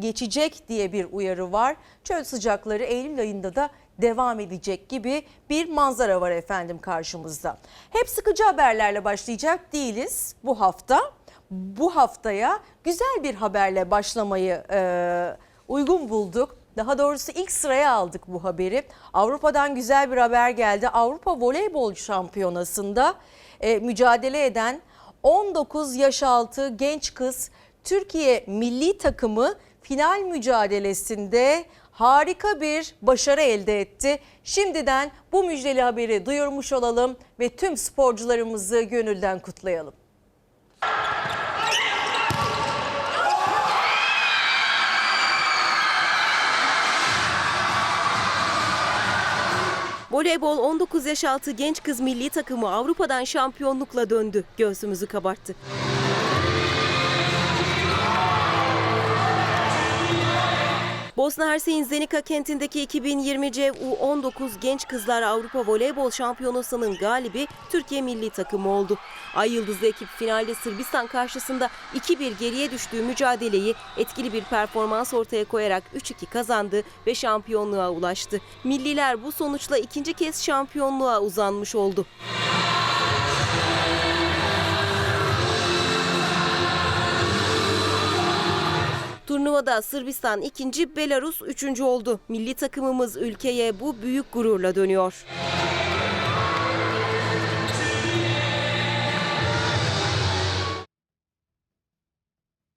geçecek diye bir uyarı var. Çöl sıcakları Eylül ayında da devam edecek gibi bir manzara var efendim karşımızda. Hep sıkıcı haberlerle başlayacak değiliz bu hafta. Bu haftaya güzel bir haberle başlamayı e, uygun bulduk. Daha doğrusu ilk sıraya aldık bu haberi. Avrupa'dan güzel bir haber geldi. Avrupa Voleybol Şampiyonası'nda e, mücadele eden 19 yaş altı genç kız Türkiye milli takımı final mücadelesinde harika bir başarı elde etti. Şimdiden bu müjdeli haberi duyurmuş olalım ve tüm sporcularımızı gönülden kutlayalım. Voleybol 19 yaş altı genç kız milli takımı Avrupa'dan şampiyonlukla döndü. Göğsümüzü kabarttı. Bosna Hersek'in Zenica kentindeki 2020 U19 Genç Kızlar Avrupa Voleybol Şampiyonası'nın galibi Türkiye milli takımı oldu. Ay Yıldızlı ekip finalde Sırbistan karşısında 2-1 geriye düştüğü mücadeleyi etkili bir performans ortaya koyarak 3-2 kazandı ve şampiyonluğa ulaştı. Milliler bu sonuçla ikinci kez şampiyonluğa uzanmış oldu. Turnuvada Sırbistan ikinci, Belarus üçüncü oldu. Milli takımımız ülkeye bu büyük gururla dönüyor.